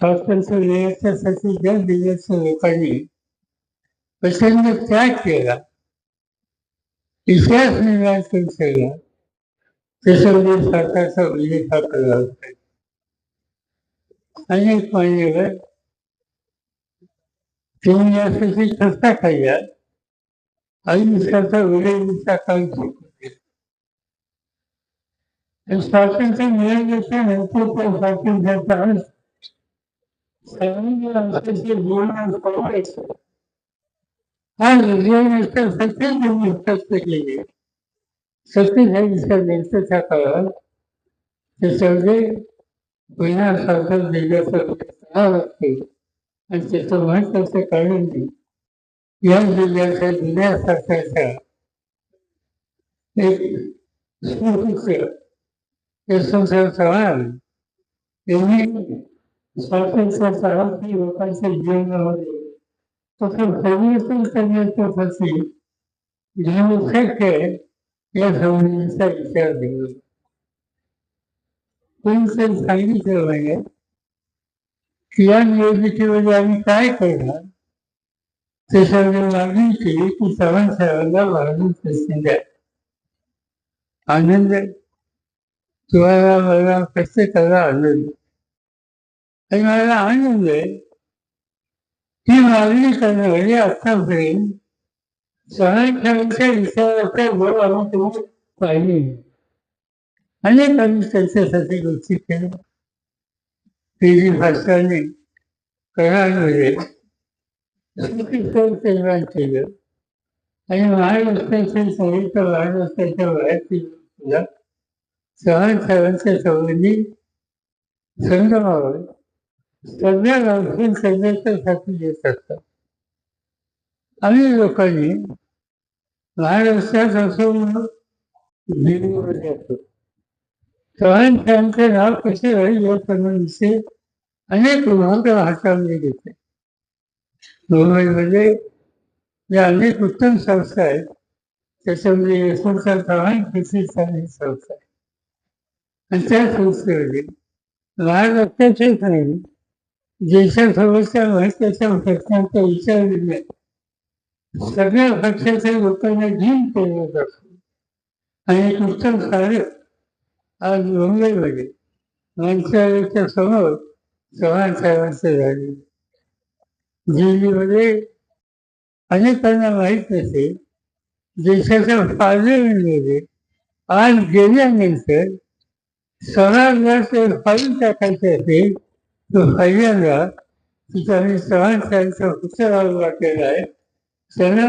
स्वातंत्र्य देण्यासाठी ज्या दिवसाच्या लोकांनी प्रचंड त्याग केला इतिहास निर्माण करून ठेवला त्याच्यामध्ये सरकारचा उल्लेख हा केला होता अनेक मान्यवर तुम्ही यासाठी कसा खाल्ला आयुष्याचा वेळेचा काळ शिकवते स्वातंत्र्य मिळाल्याच्या नंतर त्या स्वातंत्र्याचा अर्थ सर्वांनी आज बोलणं करायचं हा हृदयानुसार सत्य त्यांनी स्पष्ट केले सत्तेचाळीसच्या नंतरच्या काळात ते पुन्हा सारखं दिल्याचं असते आणि त्याचं महत्वाचं कारण नाही या जिल्ह्याच्या जुन्या सरकारच्या एक सुपुत्र यशवंतराव चव्हाण यांनी स्वातंत्र्य लोकांच्या जीवनामध्ये तसं परिवर्तन करण्यासाठी जे शक्य आहे? या संबंधीचा विचार केला. कोणीतरी सांगितलं म्हणजे की या निवडणुकीमध्ये आम्ही काय करणार त्याच्यामध्ये मागणी केली की चव्हाण साहेबांना मागणी प्रसिद्ध आहे आनंद तुम्हाला मला प्रत्येकाला आनंद आणि मला आनंद आहे ही मागणी करणं म्हणजे आतापर्यंत सणांच्या विचाराचा बळ आम्ही तुम्ही पाहिले. अनेक आम्ही त्यांच्यासाठी गोष्टी केल्या. पी जी भाषाने कराडमध्ये निर्माण केलं. आणि महाराष्ट्राच्या संयुक्त महाराष्ट्राच्या बाहेर सहन साहेबांच्या संबंधी संगमावर सगळ्या गावठी करण्याच्यासाठी येत असतात अनेक लोकांनी महाराष्ट्रात असो दिल्लीमध्ये असो चव्हाण त्यांचे नाव कसे राहील या संबंधीचे अनेक विभाग हाताळणी घेते मुंबईमध्ये ज्या अनेक उत्तम संस्था आहेत त्याच्यामध्ये यशवंतराव चव्हाण कृषी चांगली संस्था आहे. आणि त्या संस्थेमध्ये महाराष्ट्राचेच नाही देशासोबतच्या महत्त्वाच्या प्रश्नांचा विचार दिला सगळ्या पक्षाच्या लोकांना जीव केलं जातो आणि एक उत्तम कार्य आज मुंबईमध्ये मंत्रालयाच्या समोर चव्हाण साहेबांचे झाले दिल्लीमध्ये अनेकांना माहीत नसेल देशाच्या पार्लमेंटमध्ये आज गेल्यानंतर स्वराज्याचे फाईल टाकायचे असेल तो पहिल्यांदा तिथं आम्ही चव्हाण साहेबचा पुस्तक वाटलेला आहे त्याला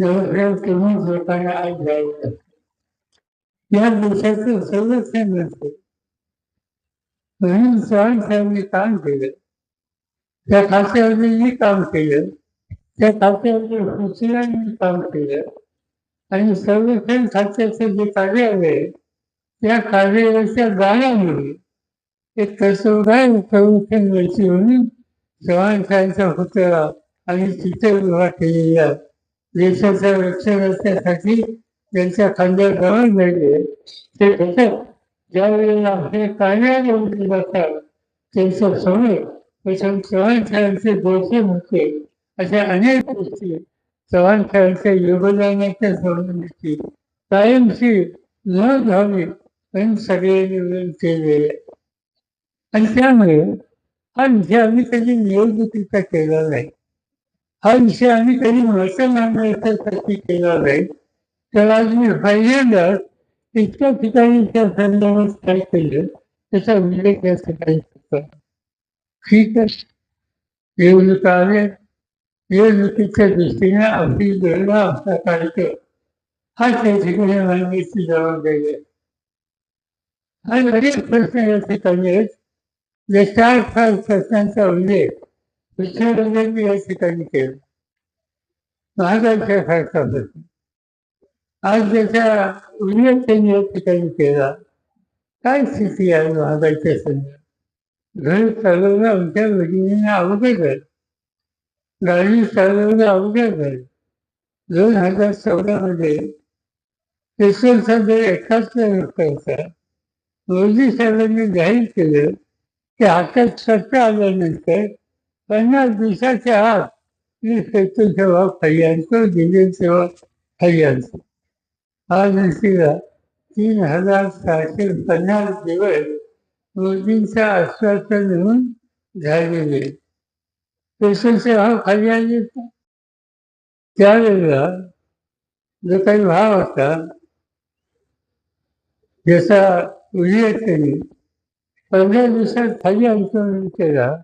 जवळजवळ तुम्ही लोकांना आज द्यावं लागतं या देशाचं संरक्षण नसते म्हणून चव्हाण साहेबांनी काम केलं त्या खात्यावरती काम केलं त्या खात्यावरती सूचनांनी काम केलं आणि संरक्षण खात्याचं जे कार्यालय आहे त्या कार्यालयाच्या गाण्यामुळे एक कसोगार संरक्षण व्यक्ती म्हणून चव्हाण पुतळा आणि चित्र उभा केलेल्या देशाच्या रक्षणासाठी त्यांच्या खांद्यावर गवळ मिळले ते घटक ज्यावेळेला हे कार्यालय जातात त्यांच्यासमोर प्रथम चव्हाण साहेबांचे होते अशा अनेक गोष्टी चव्हाण साहेबांच्या योगदानाच्या संबंधीची कायमशी न झाली पण सगळ्यांनी मिळून केलेले आणि त्यामुळे हा विषय आम्ही कधी निवडणुकीचा केला नाही. हा विषय आम्ही कधी मत मागण्यासाठी केला नाही. तर आज मी पहिल्यांदाच इतक्या ठिकाणी त्या संदर्भात काय केलं त्याचा उल्लेख या ठिकाणी ठीक आहे. निवडणुका आले निवडणुकीच्या दृष्टीने आपली गणना असा कार्यक्रम हा त्या ठिकाणी मागण्याची जबाबदारी आहे. आणि अनेक प्रश्न या ठिकाणी आहेत जे चार फार प्रश्नांचा उल्लेख विचारवाल्यांनी या ठिकाणी केला. महागाईच्या सारखा प्रश्न आज त्याचा उल्लेख त्यांनी या ठिकाणी केला काय स्थिती आहे महागाईच्या संदर्भात घर चालवणं आमच्या भगिनींना अवघड आहे. गाडी चालवणं अवघड आहे. दोन हजार चौदामध्ये पेट्रोलचा दर एकाहत्तर रुपयाचा मोदी साहेबांनी जाहीर केलं की हातात सत्ता आल्यानंतर पन्नास दिवसाच्या आत मी पेट्रोल सेवा खाली आणतो डिझेल सेवा खाली आणतो आज नसलेला तीन हजार सहाशे पन्नास दिवस मोदींच्या आश्वासन म्हणून झालेले पेट्रोल सेवा खाली आली त्यावेळेला जो काही भाव होता जसा उल्लेख त्यांनी पंधरा दिवसात खाली अंतरण केला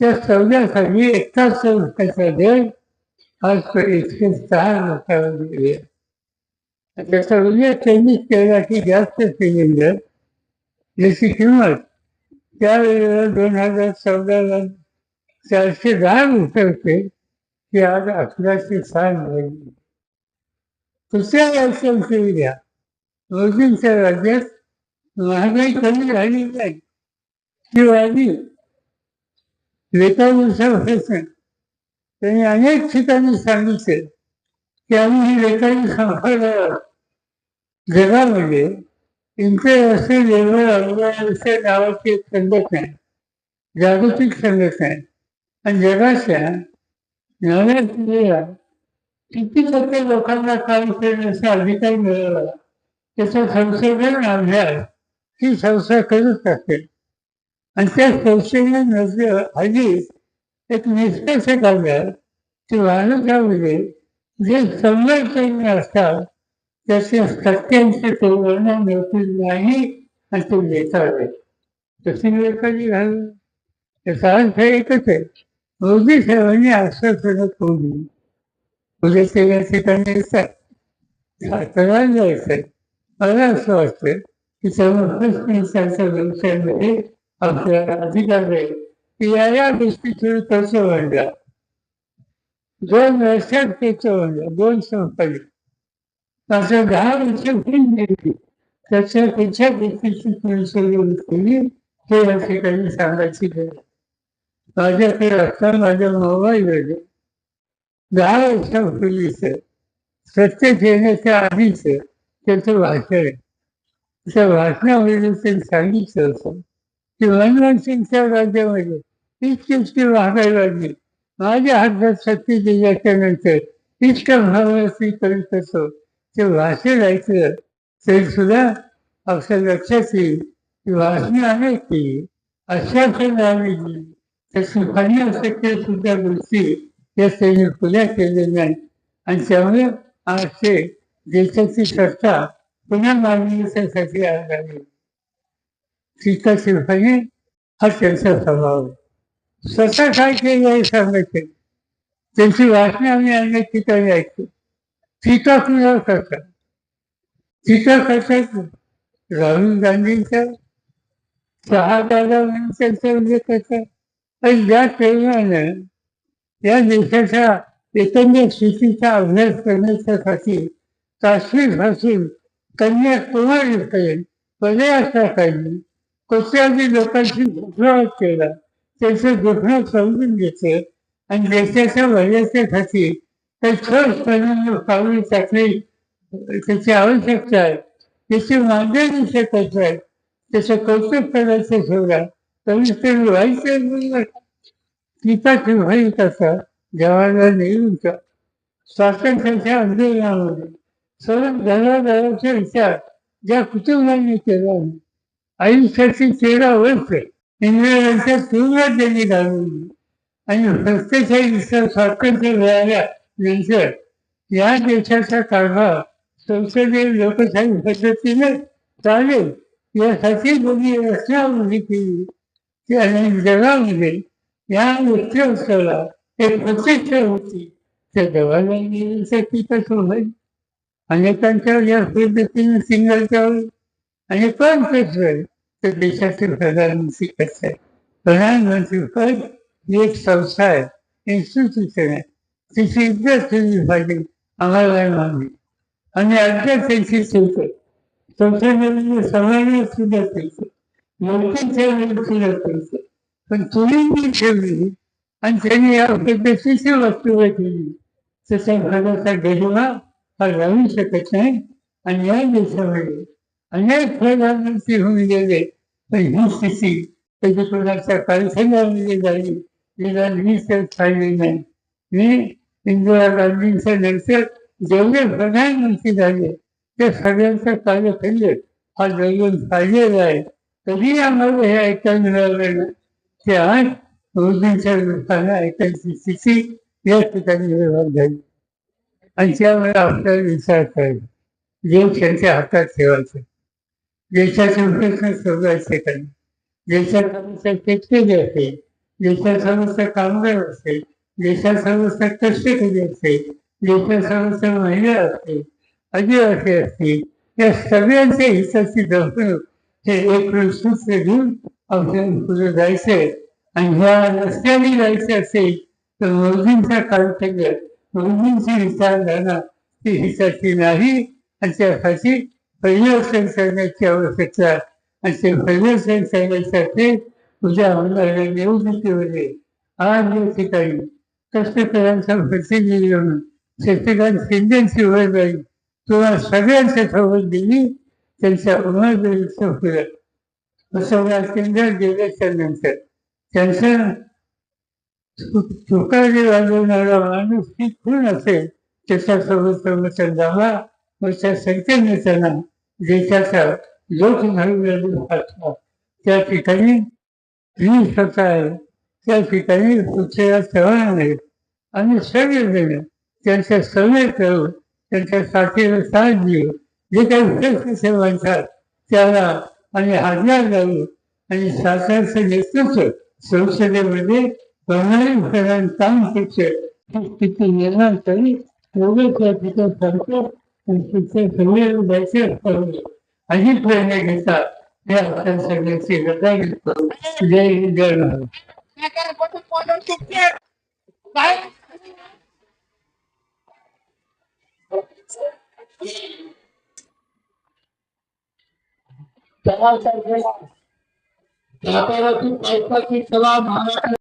त्या चौदासाठी एकाहत्तर रुपयाचा दर आज तो एकशे सहा रुपयावर दिले त्याचा उल्लेख त्यांनी केला की जास्त सिलेंडर याची किंमत त्यावेळेला दोन हजार चौदाला चारशे दहा रुपये होते ती आज अकराशे सहा झाली दुसऱ्या वर्षात सुविधा मोदींच्या राज्यात महागाई कमी झाली नाही. ती वाढली. वेतावृषा व्हायचं त्यांनी अनेक ठिकाणी सांगितले की आम्ही ही लेखांनी संपवलं जगामध्ये इंटरनॅशनल लेवल ऑर्गनायझेशन नावाची एक संघटना आहे. जागतिक संघटना आहे. आणि जगाच्या नव्या पिढीला किती टक्के लोकांना काम करण्याचा अधिकार मिळाला. त्याचा संशोधन अभ्यास ही संस्था करत असेल. आणि त्या संस्थेने नजर आधी एक निष्कर्ष काढला की भारतामध्ये जे संवर्धन असतात त्याचे सत्यांची तोडणं मिळतील नाही आणि ते लेखावे तशी लेखाची घालून त्याचा अर्थ एकच आहे. मोदी साहेबांनी आश्वासनं ठेवली उद्या ते या ठिकाणी येतात. जायचं मला असं वाटतं की सर्वप्रश्नांच्या व्यवसायामध्ये आपल्याला अधिकार आहे की या या गोष्टी सुरू कसं म्हणला दोन वर्षात त्याचं म्हणलं दोन संपली असं दहा वर्ष होऊन गेली त्याच्या गोष्टीची तुम्ही केली हे या ठिकाणी सांगायची गरज माझ्याकडे असता माझ्या मोबाईलमध्ये दहा वर्षापूर्वीच सत्य घेण्याच्या आधीच त्याचं भाषण आहे त्या भाषणामध्ये त्यांनी सांगितलं होतं. की मनमोहन सिंगच्या राज्यामध्ये हीच इतकी वागायला लागली. माझ्या हातात सत्य दिल्याच्या नंतर इतकं भावना करीत असतो ते भाषण ऐकलं तरी सुद्धा आपल्या लक्षात येईल की भाषणे अनेक केली आश्वासन आम्ही दिली त्याची पन्नास टक्के सुद्धा गोष्टी या त्यांनी खुल्या केलेल्या नाही. आणि त्यामुळे आज ते देशाची सत्ता पुन्हा मागणीसाठी आली टीकाशीरपणे हा त्यांचा स्वभाव आहे स्वतः काय केलं हे सांगायचे त्यांची भाषणे आम्ही अनेक ठिकाणी ऐकतो टीका कुणावर करतात टीका करतात राहुल गांधींचा सहा दादा म्हणून त्यांचा करतात आणि ज्या प्रेमानं या देशाच्या एकंदर स्थितीचा अभ्यास करण्याच्यासाठी काश्मीरपासून कन्याकुमारीपर्यंत प्रयासाखाली कोट्याधी लोकांशी दुखावत केला. त्याचं दुखणं समजून घेते आणि देशाच्या भल्याच्या खाती काही ठोस टाकणे पावली टाकली त्याची आवश्यकता आहे. त्याची मागणी शकत आहे. त्याचं कौतुक करायचं ठेवला. कमीत कमी व्हायचं टीका ठेवाई कसा नेऊन स्वातंत्र्याच्या आंदोलनामध्ये सर्व धर्मदाराचा विचार ज्या कुटुंबांनी केला आयुष्याची तेरा वर्ष. इंग्रजांच्या तुरुंगात त्यांनी घालवली. आणि सत्तेचाळीसचं स्वातंत्र्य मिळाल्यानंतर या देशाचा कारभार संसदीय लोकशाही पद्धतीने चालेल यासाठी त्यांनी रचना उभी केली. की अनेक जगामध्ये या उत्सवाला एक प्रतिष्ठा होती. त्या जवाहरलाल कसं होईल अनेकांच्या या पद्धतीने सिंगलच्या आणि पण कसं तर देशाचे प्रधानमंत्री कसं आहे प्रधानमंत्री पद ही एक संस्था आहे इन्स्टिट्यूशन आहे तिची इज्जत केली पाहिजे आम्हाला मागणी आणि अद्याप त्यांची सुद्धा संसदेमध्ये समाजात सुद्धा चूक लोकांच्या वेळेत सुद्धा चूक पण तुम्ही जी ठेवली आणि त्यांनी या पद्धतीची वक्तव्य केली त्याच्या भागाचा गरिमा हा राहू शकत नाही आणि या देशामध्ये अनेक प्रधानमंत्री होऊन गेले पण ही स्थिती कधी कोणाच्या कारखान्यामध्ये झाली तिला मी तर पाहिली नाही मी इंदिरा गांधींच्या नंतर जेवढे प्रधानमंत्री झाले ते सगळ्यांचा कार्य केले हा जगून पाहिलेला आहे तरी आम्हाला हे ऐकायला मिळालं ना की आज मोदींच्या लोकांना ऐकायची स्थिती या ठिकाणी निर्माण झाली आणि त्यामुळे आपल्याला विचार करायचा देश त्यांच्या हातात ठेवायचं. देशाचे प्रश्न सोडवायचे का नाही? देशात समस्या शेतकरी असेल देशात कामगार असेल देशात कष्टकरी असेल देशासमोरच्या महिला असतील आदिवासी असतील या सगळ्यांच्या हिताची जपणूक हे एक सूत्र घेऊन आपल्याला पुढे जायचंय. आणि ह्या रस्त्याने जायचं असेल तर मोदींचा कारतंय मोदींची विचारधारा ती हिताची नाही आणि त्यासाठी परिवर्तन करण्याची आवश्यकता आणि ते परिवर्तन करण्यासाठी उद्या होणाऱ्या निवडणुकीमध्ये आज या ठिकाणी कष्टकऱ्यांचा प्रतिनिधी म्हणून शशिकांत शिंदेची उमेदवारी जाईल किंवा सगळ्यांच्या सोबत दिली. त्यांच्या उमेदवारीचं फुलं बसवल्या केंद्रात गेल्याच्यानंतर. त्यांचं तुकाजी वाजवणारा माणूस ही खूण असेल त्याच्यासोबत प्रमोशन झाला व त्या संख्येने देशाचा लोक घालून त्या ठिकाणी मी स्वतः आहे. त्या ठिकाणी पृथ्वीराज चव्हाण आहेत आणि सगळेजण त्यांच्या सवय करून त्यांच्या साथीला साथ देऊ जे काही प्रश्न म्हणतात त्याला आणि हातभार लावू आणि सातारचं नेतृत्व संसदेमध्ये काम करते ही स्थिती निर्माण करी एवढं त्या ठिकाणी सांगतो आणि सगळे जायचे ठरवले अशी प्रेरणा घेतात हे आपण सगळ्याची गदा घेतो जय जय महाराज महाराष्ट्र